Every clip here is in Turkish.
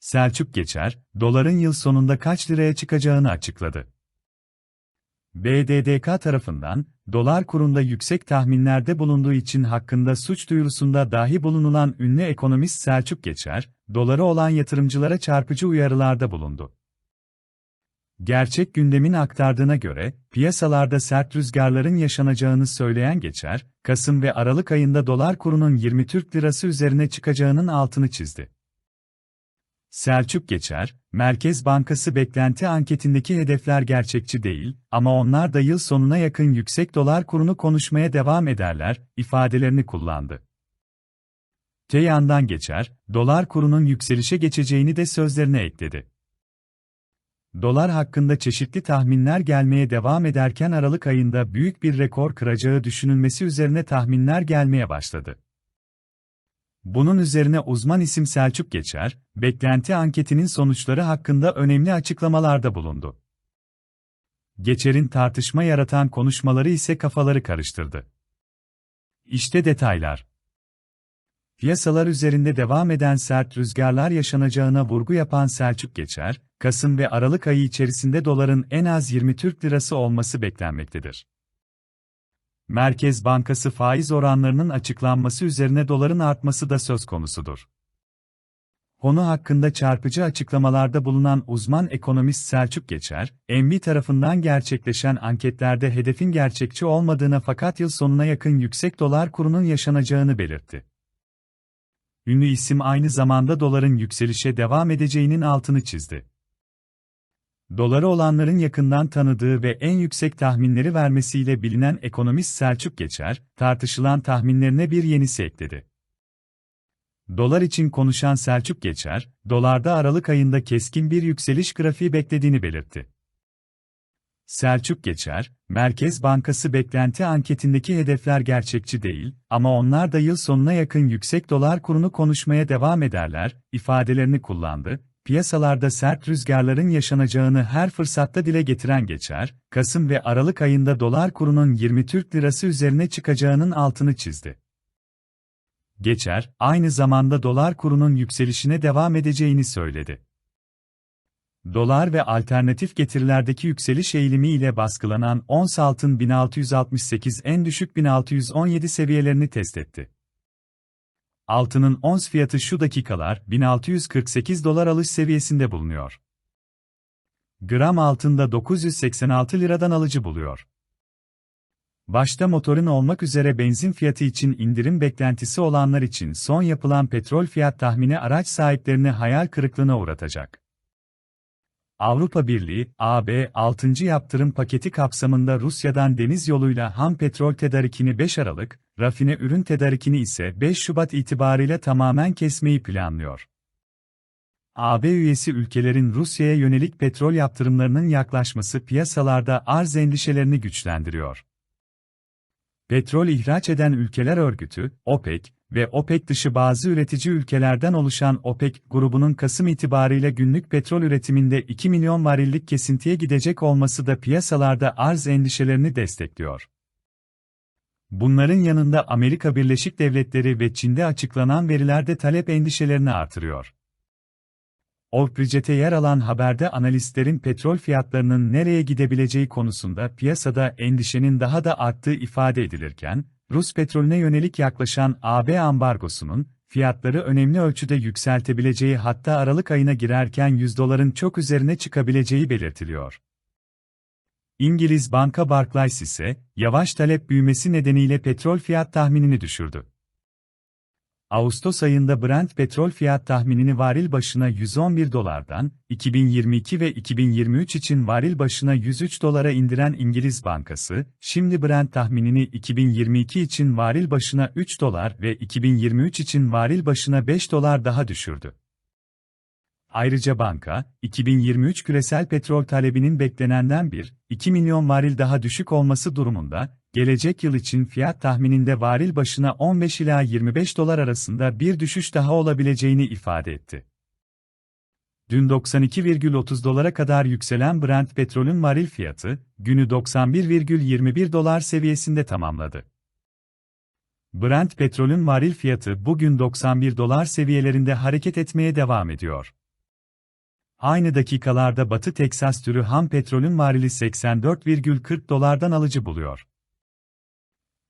Selçuk Geçer, doların yıl sonunda kaç liraya çıkacağını açıkladı. BDDK tarafından, dolar kurunda yüksek tahminlerde bulunduğu için hakkında suç duyurusunda dahi bulunulan ünlü ekonomist Selçuk Geçer, dolara olan yatırımcılara çarpıcı uyarılarda bulundu. Gerçek gündemin aktardığına göre, piyasalarda sert rüzgarların yaşanacağını söyleyen Geçer, Kasım ve Aralık ayında dolar kurunun 20 Türk Lirası üzerine çıkacağının altını çizdi. Selçuk Geçer, Merkez Bankası beklenti anketindeki hedefler gerçekçi değil ama onlar da yıl sonuna yakın yüksek dolar kurunu konuşmaya devam ederler, ifadelerini kullandı. Te yandan Geçer, dolar kurunun yükselişe geçeceğini de sözlerine ekledi. Dolar hakkında çeşitli tahminler gelmeye devam ederken Aralık ayında büyük bir rekor kıracağı düşünülmesi üzerine tahminler gelmeye başladı. Bunun üzerine uzman isim Selçuk Geçer, beklenti anketinin sonuçları hakkında önemli açıklamalarda bulundu. Geçer'in tartışma yaratan konuşmaları ise kafaları karıştırdı. İşte detaylar. Piyasalar üzerinde devam eden sert rüzgarlar yaşanacağına vurgu yapan Selçuk Geçer, Kasım ve Aralık ayı içerisinde doların en az 20 Türk Lirası olması beklenmektedir. Merkez Bankası faiz oranlarının açıklanması üzerine doların artması da söz konusudur. Konu hakkında çarpıcı açıklamalarda bulunan uzman ekonomist Selçuk Geçer, MB tarafından gerçekleşen anketlerde hedefin gerçekçi olmadığına fakat yıl sonuna yakın yüksek dolar kurunun yaşanacağını belirtti. Ünlü isim aynı zamanda doların yükselişe devam edeceğinin altını çizdi. Doları olanların yakından tanıdığı ve en yüksek tahminleri vermesiyle bilinen ekonomist Selçuk Geçer, tartışılan tahminlerine bir yenisi ekledi. Dolar için konuşan Selçuk Geçer, dolarda Aralık ayında keskin bir yükseliş grafiği beklediğini belirtti. Selçuk Geçer, Merkez Bankası beklenti anketindeki hedefler gerçekçi değil ama onlar da yıl sonuna yakın yüksek dolar kurunu konuşmaya devam ederler, ifadelerini kullandı, piyasalarda sert rüzgarların yaşanacağını her fırsatta dile getiren Geçer, Kasım ve Aralık ayında dolar kurunun 20 Türk Lirası üzerine çıkacağının altını çizdi. Geçer, aynı zamanda dolar kurunun yükselişine devam edeceğini söyledi. Dolar ve alternatif getirilerdeki yükseliş eğilimi ile baskılanan ons altın 1668 en düşük 1617 seviyelerini test etti. Altının ons fiyatı şu dakikalar 1648 dolar alış seviyesinde bulunuyor. Gram altında 986 liradan alıcı buluyor. Başta motorun olmak üzere benzin fiyatı için indirim beklentisi olanlar için son yapılan petrol fiyat tahmini araç sahiplerini hayal kırıklığına uğratacak. Avrupa Birliği, AB, 6. yaptırım paketi kapsamında Rusya'dan deniz yoluyla ham petrol tedarikini 5 Aralık, rafine ürün tedarikini ise 5 Şubat itibariyle tamamen kesmeyi planlıyor. AB üyesi ülkelerin Rusya'ya yönelik petrol yaptırımlarının yaklaşması piyasalarda arz endişelerini güçlendiriyor. Petrol ihraç eden ülkeler örgütü, OPEC, ve OPEC dışı bazı üretici ülkelerden oluşan OPEC grubunun Kasım itibariyle günlük petrol üretiminde 2 milyon varillik kesintiye gidecek olması da piyasalarda arz endişelerini destekliyor. Bunların yanında Amerika Birleşik Devletleri ve Çin'de açıklanan veriler de talep endişelerini artırıyor. Orprijete yer alan haberde analistlerin petrol fiyatlarının nereye gidebileceği konusunda piyasada endişenin daha da arttığı ifade edilirken, Rus petrolüne yönelik yaklaşan AB ambargosunun, fiyatları önemli ölçüde yükseltebileceği hatta Aralık ayına girerken 100 doların çok üzerine çıkabileceği belirtiliyor. İngiliz banka Barclays ise, yavaş talep büyümesi nedeniyle petrol fiyat tahminini düşürdü. Ağustos ayında Brent petrol fiyat tahminini varil başına 111 dolardan, 2022 ve 2023 için varil başına 103 dolara indiren İngiliz Bankası, şimdi Brent tahminini 2022 için varil başına 3 dolar ve 2023 için varil başına 5 dolar daha düşürdü. Ayrıca banka, 2023 küresel petrol talebinin beklenenden 1-2 milyon varil daha düşük olması durumunda, gelecek yıl için fiyat tahmininde varil başına 15 ila 25 dolar arasında bir düşüş daha olabileceğini ifade etti. Dün 92,30 dolara kadar yükselen Brent petrolün varil fiyatı, günü 91,21 dolar seviyesinde tamamladı. Brent petrolün varil fiyatı bugün 91 dolar seviyelerinde hareket etmeye devam ediyor. Aynı dakikalarda Batı Teksas türü ham petrolün varili 84,40 dolardan alıcı buluyor.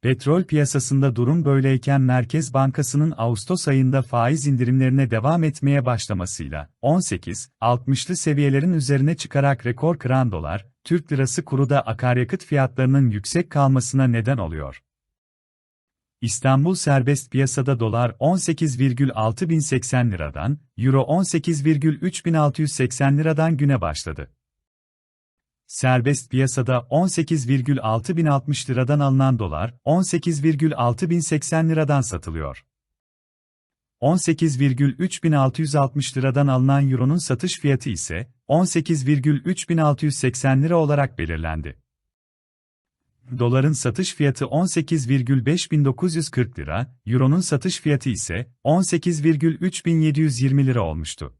Petrol piyasasında durum böyleyken Merkez Bankası'nın Ağustos ayında faiz indirimlerine devam etmeye başlamasıyla 18-60'lı seviyelerin üzerine çıkarak rekor kıran dolar, Türk lirası kuru da akaryakıt fiyatlarının yüksek kalmasına neden oluyor. İstanbul serbest piyasada dolar 18,6080 liradan, euro 18,3680 liradan güne başladı. Serbest piyasada 18,6060 liradan alınan dolar, 18,6080 liradan satılıyor. 18,3660 liradan alınan euronun satış fiyatı ise 18,3680 lira olarak belirlendi. Doların satış fiyatı 18,5940 lira, euronun satış fiyatı ise 18,3720 lira olmuştu.